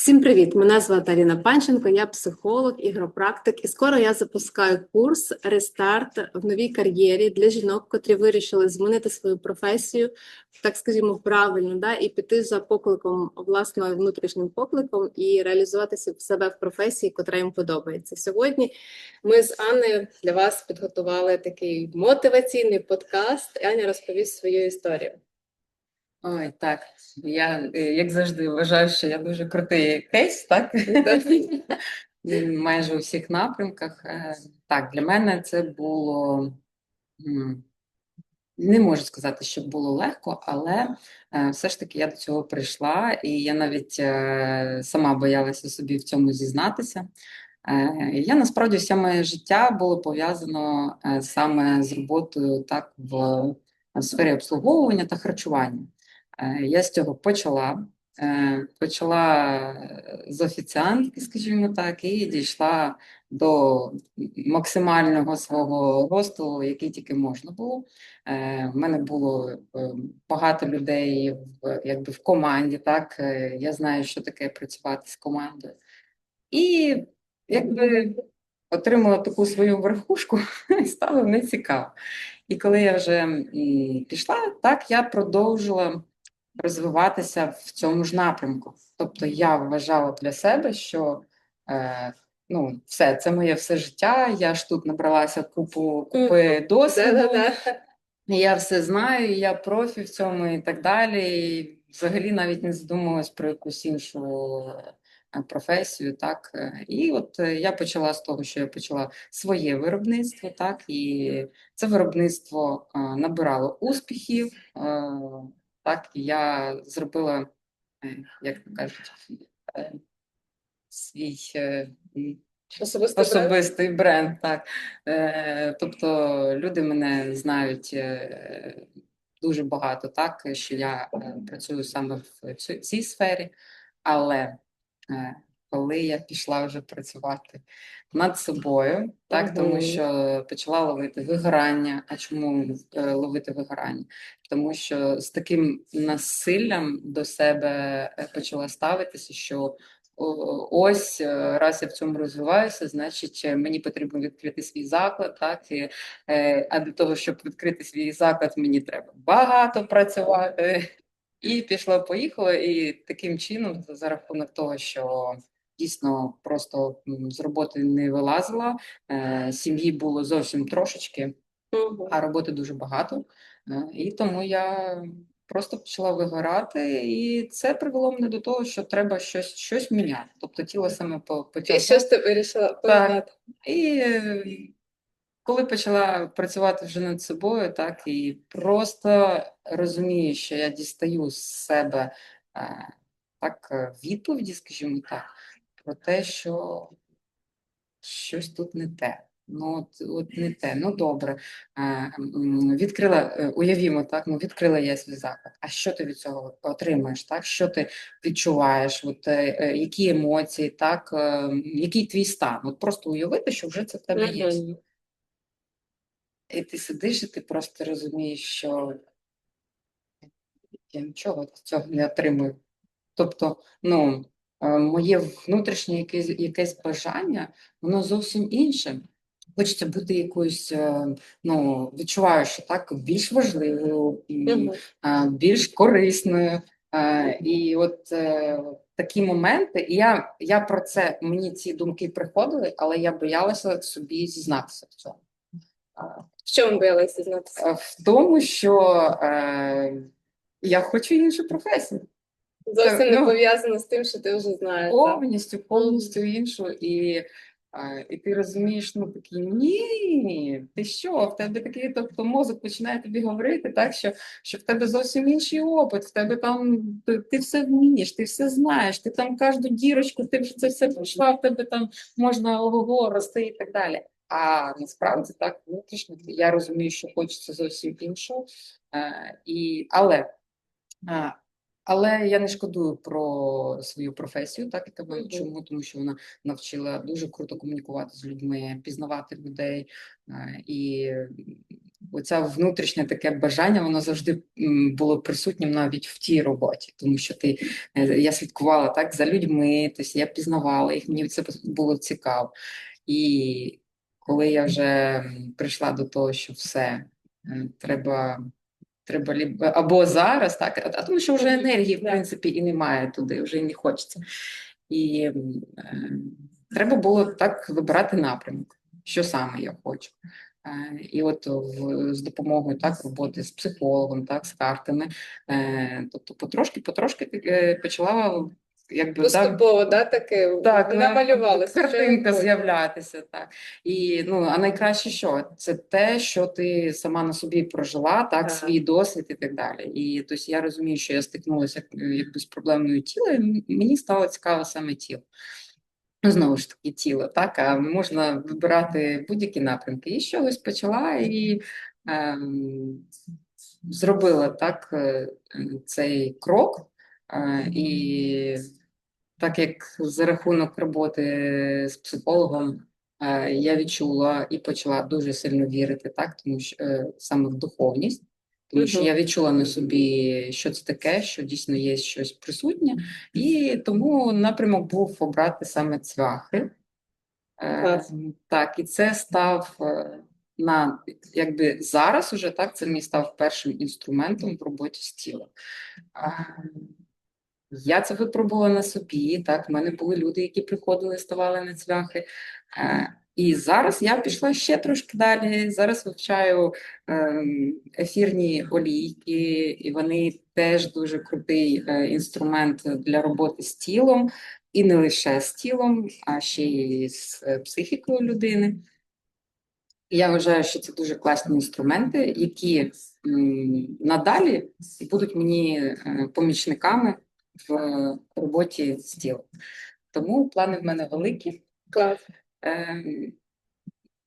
Всім привіт! Мене звати Аліна Панченко, я психолог, ігропрактик, і скоро я запускаю курс Рестарт в новій кар'єрі для жінок, котрі вирішили змінити свою професію, так скажімо, правильно, да, і піти за покликом власним внутрішнім покликом і реалізуватися в себе в професії, котра їм подобається. Сьогодні ми з Анною для вас підготували такий мотиваційний подкаст. Аня розповість свою історію. Ой, так. Я, е, як завжди, вважаю, що я дуже крутий кейс, так? Майже у всіх напрямках. Е, Так, для мене це було. Не можу сказати, що було легко, але е, все ж таки я до цього прийшла, і я навіть е, сама боялася собі в цьому зізнатися. Е, Я насправді все моє життя було пов'язано е, саме з роботою так в, в сфері обслуговування та харчування. Е, Я з цього почала. Е, Почала з офіціантки, скажімо так, і дійшла до максимального свого росту, який тільки можна було. Е, В мене було е, багато людей якби в команді, так, е, я знаю, що таке працювати з командою. І якби отримала таку свою верхушку, і стало нецікаво. І коли я вже пішла, так я продовжила розвиватися в цьому ж напрямку. Тобто я вважала для себе, що е, ну, все, це моє все життя, я ж тут набралася купу купи досвіду. Я все знаю, я профі в цьому і так далі. І взагалі навіть не задумувалась про якусь іншу е, професію. Так. І от е, я почала з того, що я почала своє виробництво, так, і це виробництво е, набирало успіхів. Е, Так, і я зробила, е, як то кажуть, е, свій особистий, Особистий бренд, так. Е, тобто люди мене знають е, дуже багато, так, що я е, працюю саме в цій сфері, але е, коли я пішла вже працювати над собою, так, тому що почала ловити вигорання. А чому е, ловити вигорання? Тому що з таким насиллям до себе е, почала ставитися, що ось е, раз я в цьому розвиваюся, значить мені потрібно відкрити свій заклад, так і, а для того, щоб відкрити свій заклад, мені треба багато працювати. І пішло, поїхало, і таким чином, за рахунок того, що дійсно просто з роботи не вилазила, е, сім'ї було зовсім трошечки, а роботи дуже багато. Е, І тому я просто почала вигорати, і це привело мене до того, що треба щось, щось міняти. Тобто тіло саме по- І потягло. що ж ти вирішила поміняти? І е, коли почала працювати вже над собою, так і просто розумію, що я дістаю з себе е, так відповіді, скажімо так, про те, що щось тут не те. Ну, от, от не те, ну добре. Е, відкрила, е, уявімо, так, ну відкрила я свій заклад. А що ти від цього отримаєш? Так? Що ти відчуваєш? От, е, е, які емоції, так, е, який твій стан? От просто уявити, що вже це в тебе є. І ти сидиш, і ти просто розумієш, що я нічого з цього не отримую. Тобто, ну, моє внутрішнє якесь, якесь бажання, воно зовсім інше. Хочеться бути якоюсь, е, ну, відчуваю, що так більш важливою, е, більш корисною. Е, І от е, такі моменти, і я, я про це, мені ці думки приходили, але я боялася собі зізнатися в цьому. В чому боялася зізнатися? Е, В тому, що е, я хочу іншу професію. Зовсім не ну, пов'язано з тим, що ти вже знаєш. так? Повністю, повністю іншу. І, і ти розумієш, ну такий ні, ти що? В тебе такий, тобто мозок починає тобі говорити, так що, що в тебе зовсім інший опит, в тебе там ти, ти все вмієш, ти все знаєш, ти там кожну дірочку, ти вже це все пройшла, в тебе там можна ого рости і так далі. А насправді так внутрішньо я розумію, що хочеться зовсім іншого. Е, і, але, Але я не шкодую про свою професію, так мене Мгм. чому, тому що вона навчила дуже круто комунікувати з людьми, пізнавати людей. е, І м, оця внутрішнє таке бажання, воно завжди було присутнім навіть в тій роботі, тому що ти е, я слідкувала так за людьми, тобто я пізнавала їх, мені це було цікаво. І коли я вже прийшла до того, що все е, треба. Треба або зараз, так, а, а тому що вже енергії, в принципі, і немає туди, вже і не хочеться. І е, треба було так вибирати напрямок, що саме я хочу. Е, і от в, з допомогою так, роботи з психологом, так, з картами, е, тобто потрошки, потрошки е, почала якби Поступово, да, таке так, намалювалося. картинка з'являтися, так. І, ну, а найкраще що? Це те, що ти сама на собі прожила, так, Так. свій досвід і так далі. І тобто я розумію, що я стикнулася е, якби з проблемою тіла, і мені стало цікаво саме тіло. Ну, знову ж таки, тіло, так, а можна вибирати будь-які напрямки. І чогось почала і ем, зробила так е, е, цей крок. Е, і так як за рахунок роботи з психологом е, я відчула і почала дуже сильно вірити, так, тому що е, саме в духовність, тому що я відчула на собі, що це таке, що дійсно є щось присутнє, і тому напрямок був обрати саме цвяхи. Е, Клас. Так, і це став на якби зараз уже так, це мій став першим інструментом в роботі з тілом. Я це випробувала на собі. Так, в мене були люди, які приходили, ставали на цвяхи. Е, І зараз я пішла ще трошки далі. Зараз вивчаю ем, ефірні олійки, і вони теж дуже крутий е, інструмент для роботи з тілом, і не лише з тілом, а ще й з е, психікою людини. Я вважаю, що це дуже класні інструменти, які надалі будуть мені помічниками в е, роботі з тілом. Тому плани в мене великі. Клас. Ем,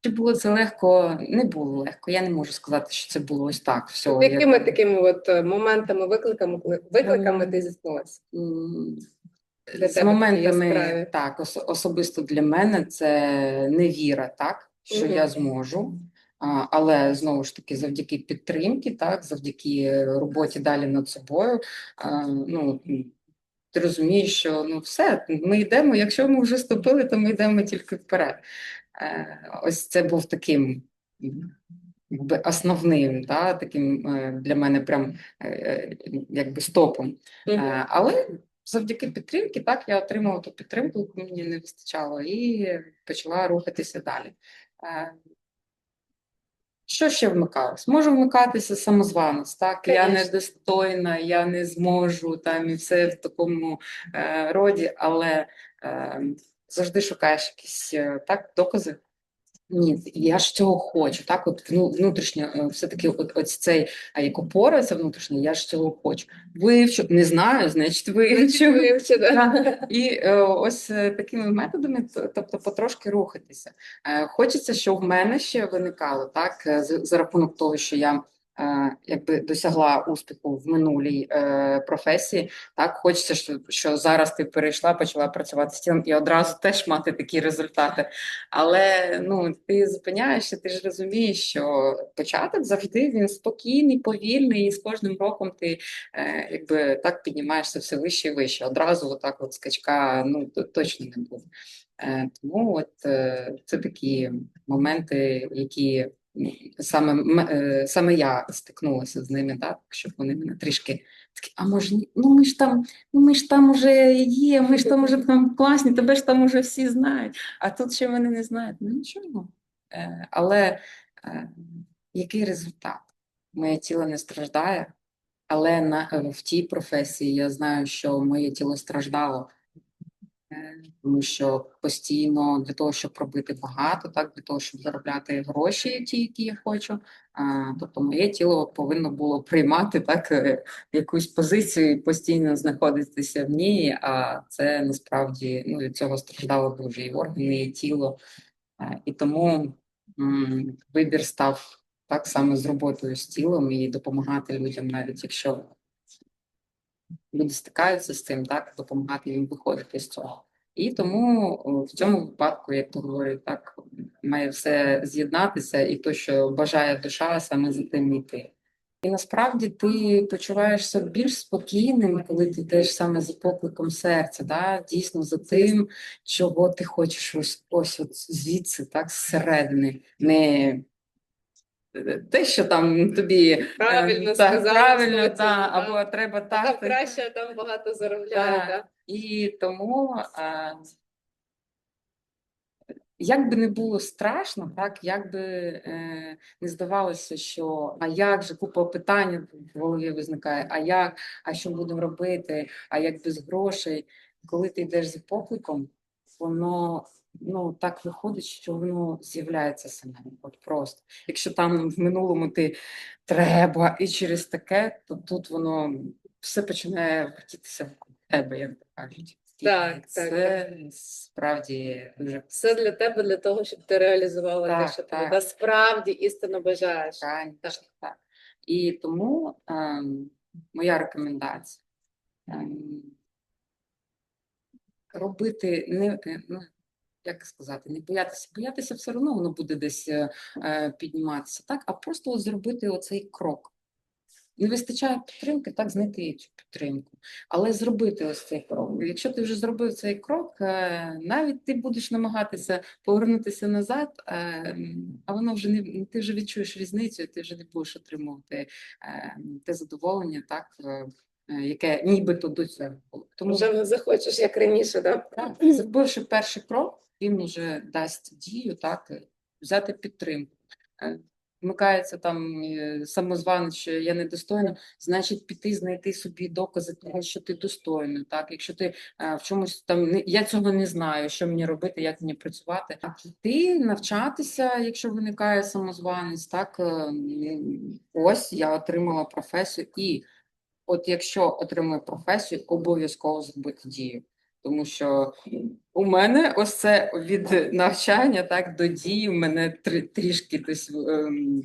Чи було це легко? Не було легко. Я не можу сказати, що це було ось так. Все, З якими як- такими от е, моментами, викликами, викликами Ем, ти зіткнулася? З тебе моментами, так, ос- особисто для мене це невіра, так, що Мгм. я зможу. Але знову ж таки, завдяки підтримки, так, завдяки роботі далі над собою, ну, ти розумієш, що ну все, ми йдемо. Якщо ми вже ступили, то ми йдемо тільки вперед. Е, Ось це був таким якби основним, да, таким е, для мене прям е, якби стопом. Мгм. Е, Але завдяки підтримки, так, я отримала ту підтримку, яку мені не вистачало, і почала рухатися далі. Що ще вмикалось? Може вмикатися самозванець, так? Я Конечно. недостойна, я не зможу там і все в такому е, роді, але е, завжди шукаєш якісь е, так, докази. Ні, я ж цього хочу. Так, от ну, внутрішньо, е, все-таки от, ось цей, а як опора, це внутрішня, я ж цього хочу. Вивчу, не знаю, значить вивчу. вивчу да. І е, ось е, такими методами, тобто потрошки рухатися. Хочеться, щоб в мене ще виникало так, за рахунок того, що я якби досягла успіху в минулій е, професії. Так, хочеться, що, що зараз ти перейшла, почала працювати з тілом і одразу теж мати такі результати. Але ну ти зупиняєшся, ти ж розумієш, що початок завжди він спокійний, повільний, і з кожним роком ти е, якби так піднімаєшся все вище і вище. Одразу отак от скачка ну точно не буде. Е, тому от е, це такі моменти, які саме е, саме я стикнулася з ними, так щоб вони мене трішки такі, а може ну ми ж там, ну ми ж там уже є, ми ж там уже там класні, тебе ж там уже всі знають, а тут ще вони не знають. Ну нічого. Е, але е, який результат? Моє тіло не страждає. Але на, в тій професії я знаю, що моє тіло страждало, тому що постійно для того, щоб робити багато, так, для того, щоб заробляти гроші, ті, які я хочу. а, Тобто моє тіло повинно було приймати так, е, якусь позицію і постійно знаходитися в ній, а це насправді ну, від цього страждало дуже і органи, і тіло. Е, І тому м, вибір став так само з роботою з тілом і допомагати людям, навіть якщо люди стикаються з цим, так, допомагати їм виходити з цього. І тому в цьому випадку, як то говорять, так має все з'єднатися, і то, що бажає душа, саме за тим йти. І насправді ти почуваєшся більш спокійним, коли ти йдеш саме за покликом серця, да? дійсно за тим, чого ти хочеш ось ось от звідси, так, зсередини, не те, що там тобі е, Правильно так, сказала, правильно, та, або треба Там так. краще, там багато заробляє. Да. І тому, е, як би не було страшно, так, як би е, не здавалося, що а як же купа питань в голові визникає, а як, а що будемо робити, а як без грошей. Коли ти йдеш за покликом, воно ну, так виходить, що воно з'являється саме. От просто. Якщо там в минулому ти треба і через таке, то тут воно все починає вертітися в тебе, як то кажуть. Так, так, це справді дуже Все для тебе, для того, щоб ти реалізувала те, Так, що ти насправді істинно бажаєш. Конечно, так. І тому ем, моя рекомендація ем, робити не, ну, як сказати, не боятися, боятися все одно воно буде десь е, е, підніматися, так, а просто от зробити оцей крок. Не вистачає підтримки, так знайти цю підтримку, але зробити ось цей крок. Якщо ти вже зробив цей крок, е, навіть ти будеш намагатися повернутися назад, а воно вже не ти вже відчуєш різницю, ти вже не будеш отримувати те задоволення, так яке нібито до цього було. Тому Вже не захочеш, як раніше, да? так, зробивши перший крок, він вже дасть дію, так, взяти підтримку. Е, Вмикається там е, самозванець, що я недостойна, значить піти знайти собі докази того, що ти достойна. Так, якщо ти в чомусь там не я цього не знаю, що мені робити, як мені працювати, а піти навчатися, якщо виникає самозванець, так е, ось я отримала професію, і от якщо отримую професію, обов'язково зробити дію. Тому що у мене ось це від навчання так до дії мене трі- трішки десь ем,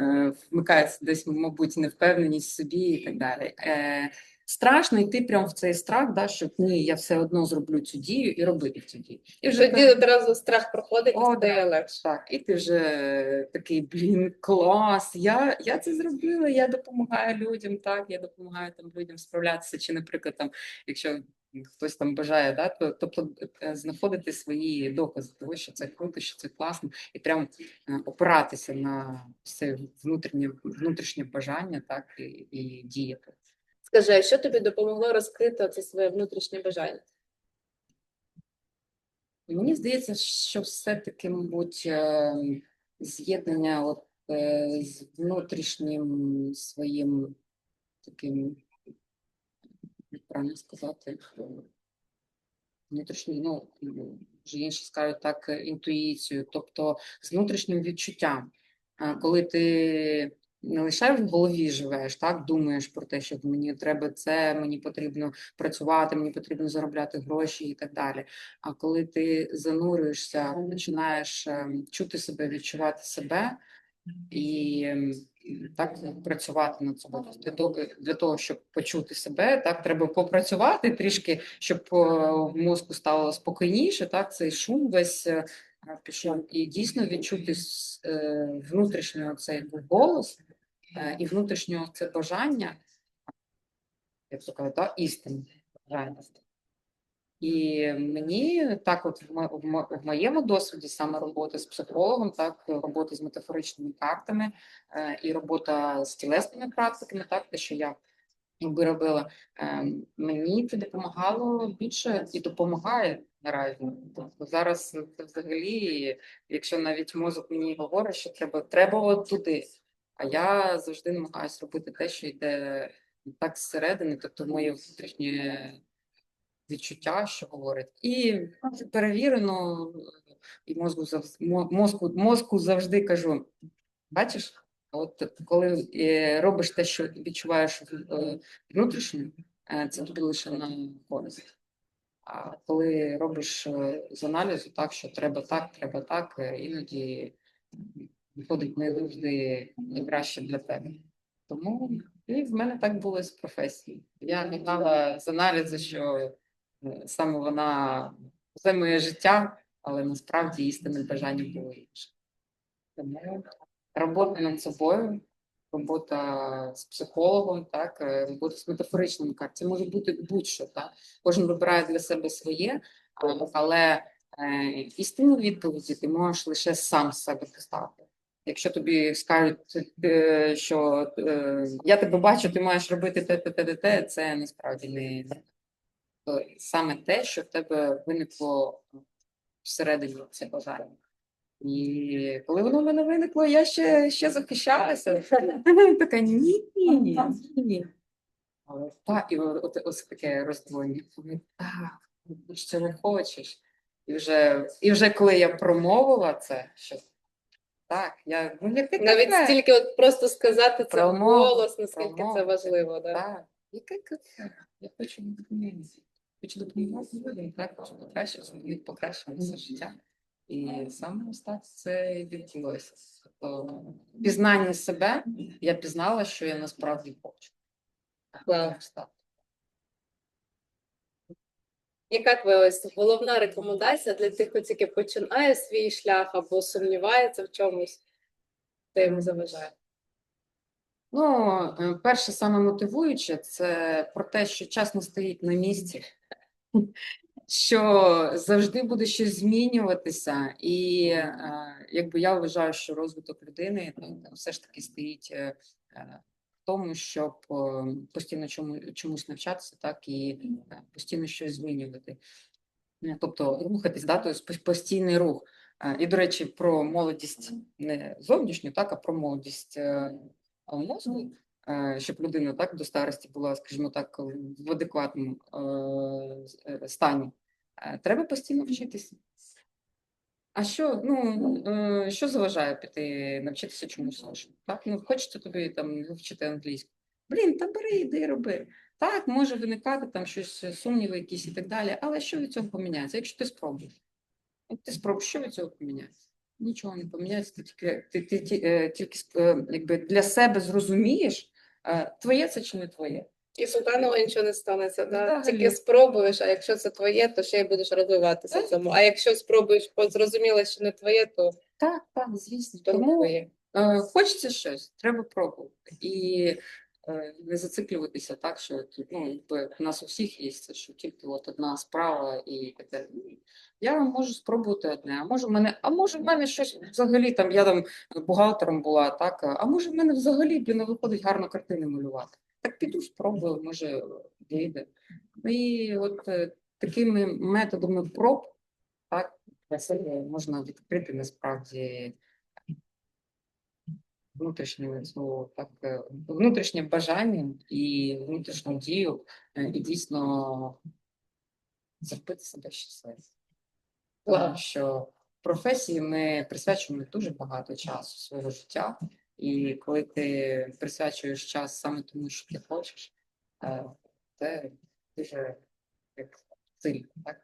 е, вмикається десь, мабуть, невпевненість в собі і так далі. Е, страшно йти прямо в цей страх, да, що ні, я все одно зроблю цю дію і робити цю дію. І вже Тоді одразу страх проходить О, і стає легше. так, і ти вже такий, блін, клас, я, я це зробила, я допомагаю людям, так, я допомагаю там людям справлятися, чи, наприклад, там, якщо хтось там бажає, да, тобто е, знаходити свої докази того, що це круто, що це класно, і прям е, опиратися на це внутрішнє, внутрішнє бажання, так, і, і діяти. Скажи, а що тобі допомогло розкрити це своє внутрішнє бажання? Мені здається, що все-таки, мабуть, е, з'єднання от, з внутрішнім своїм таким, правильно сказати, е, ну, вже інші скажуть так, е, інтуїцією, тобто з внутрішнім відчуттям. Коли ти не лише в голові живеш, так, думаєш про те, що мені треба це, мені потрібно працювати, мені потрібно заробляти гроші і так далі. А коли ти занурюєшся, починаєш ем, чути себе, відчувати себе і ем, так працювати над собою. Для того, для того, щоб почути себе, так треба попрацювати трішки, щоб е, мозку стало спокійніше. Так, цей шум весь е, пішов, і дійсно відчути е, внутрішнього цей голос і внутрішнього це бажання, як то кажуть, та, істини бажання. І мені так, от в, мо- в, мо- в моєму досвіді саме роботи з психологом, так, роботи з метафоричними картами і робота з тілесними практиками, так, те, що я якби робила, мені це допомагало більше і допомагає наразі. Тобто зараз це взагалі, якщо навіть мозок мені говорить, що треба, треба от туди. А я завжди намагаюся робити те, що йде так зсередини, тобто моє внутрішнє відчуття, що говорить. І перевірено, і мозку мозку, мозку завжди кажу: бачиш, от коли е, робиш те, що відчуваєш е, внутрішньо, е, це тобі лише на користь. А коли робиш з аналізу так, що треба так, треба так, іноді виходить не завжди найкраще для тебе. Тому І в мене так було з професією. Я гадала з аналізу, що саме вона це моє життя, але насправді істинне бажання було інше. Тому робота над собою, робота з психологом, так, е, робота з метафоричними картами. Це може бути будь-що. Так? Кожен вибирає для себе своє, але е, істинні відповіді ти можеш лише сам себе поставити. Якщо тобі скажуть, е, що я тебе бачу, ти маєш робити те, те, те, те, це насправді не саме те, що в тебе виникло всередині це бажання. І коли воно в мене виникло, я ще, ще захищалася. Така ні, ні, ні, ні. Але так, і от, ось таке роздвоєння. Так, ж цього хочеш. І вже, і вже коли я промовила це, що так, я ну, яке Навіть кафе? стільки от просто сказати це вголос, наскільки це промову. важливо. Да? Так, яке кафе? Я хочу допомогти. Хочу допомагати людям, так, хочу покращити, їх покращувати це життя. І саме так це відбулося. Тобто, пізнання себе, я пізнала, що я насправді хочу. Так. Яка твоя ось головна рекомендація для тих, хто тільки починає свій шлях або сумнівається в чомусь, що йому заважає? Ну, е, перше, саме мотивуюче, це про те, що час не стоїть на місці, що завжди буде щось змінюватися, і е, якби я вважаю, що розвиток людини ну, все ж таки стоїть е, е, в тому, щоб постійно чому, чомусь навчатися, так і постійно щось змінювати. Тобто рухатись, да, тобто постійний рух. І, до речі, про молодість не зовнішню, так, а про молодість мозку, щоб людина так до старості була, скажімо так, в адекватному стані. Е, Треба постійно вчитися. А що, ну, е, що заважає піти навчитися чомусь? Так, ну хочеться тобі там вивчити англійську. Блін, та бери, іди, роби. Так, може виникати там щось, е, сумніви якісь і так далі, але що від цього поміняється, якщо ти спробуєш? От ти спробуєш, що від цього поміняється? Нічого не поміняється, ти тільки, ти, ти, е, тільки якби для себе зрозумієш, твоє це чи не твоє. І поганого нічого не станеться. Да? Тільки спробуєш, а якщо це твоє, то ще й будеш розвиватися в цьому. А якщо спробуєш, бо зрозуміло, що не твоє, то, Так, так, звісно. то Тому твоє. Е, Хочеться щось, треба пробувати. І е, не зациклюватися так, що тут, ну, якби у нас у всіх є це, що тільки от одна справа і таке. Ні. Я можу спробувати одне, а може в мене, а може в мене щось взагалі там, я там бухгалтером була, так, а може в мене взагалі блін, не виходить гарно картини малювати. Піду спробую, може вийде. Ну, І от е, такими методами проб, так, себе можна відкрити насправді внутрішнє ну, так, е, внутрішнє бажання і внутрішню дію, е, і дійсно зробити себе щасливим. Тому що професії ми присвячуємо дуже багато часу свого життя, і коли ти присвячуєш час саме тому, що ти хочеш, е, це дуже як сильно. Так?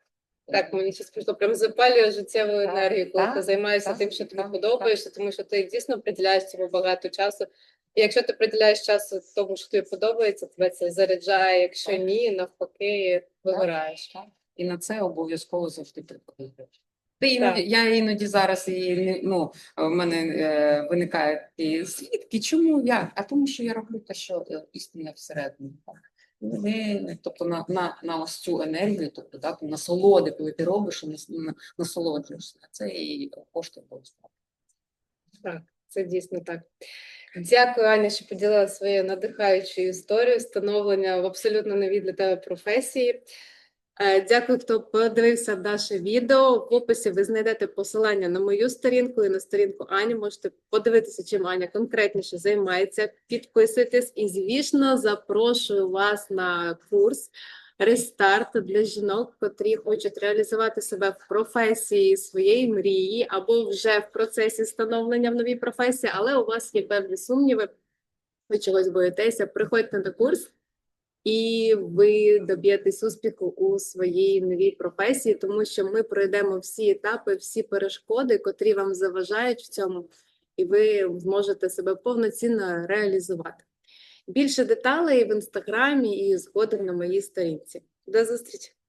Так, мені щось прийшло, прям запалює життєву енергію, коли ти займаєшся тим, що тобі так, подобаєшся, тому що ти дійсно приділяєш цьому багато часу. І якщо ти приділяєш часу тому, що тобі подобається, тебе це заряджає. Якщо ні, навпаки, вигораєш. І на це обов'язково завжди приходить. Ти іноді, я іноді зараз і ну, в мене е, виникає і свідки, чому я? А тому, що я роблю те, що е, істинне всередині. Так. Не, тобто на, на, на ось цю енергію, тобто так, насолоди, коли ти робиш насолоджуєшся. Це і коштує обов'язково. Так, це дійсно так. Дякую, Аня, що поділила своєю надихаючою історією становлення в абсолютно новій для тебе професії. Е, Дякую, хто подивився наше відео. В описі ви знайдете посилання на мою сторінку і на сторінку Ані. Можете подивитися, чим Аня конкретніше займається. Підписуйтесь і, звісно, запрошую вас на курс рестарт для жінок, котрі хочуть реалізувати себе в професії своєї мрії або вже в процесі становлення в новій професії, але у вас є певні сумніви, ви чогось боїтеся. Приходьте на курс, і ви доб'єтесь успіху у своїй новій професії, тому що ми пройдемо всі етапи, всі перешкоди, котрі вам заважають в цьому, і ви зможете себе повноцінно реалізувати. Більше деталей в інстаграмі і згодом на моїй сторінці. До зустрічі!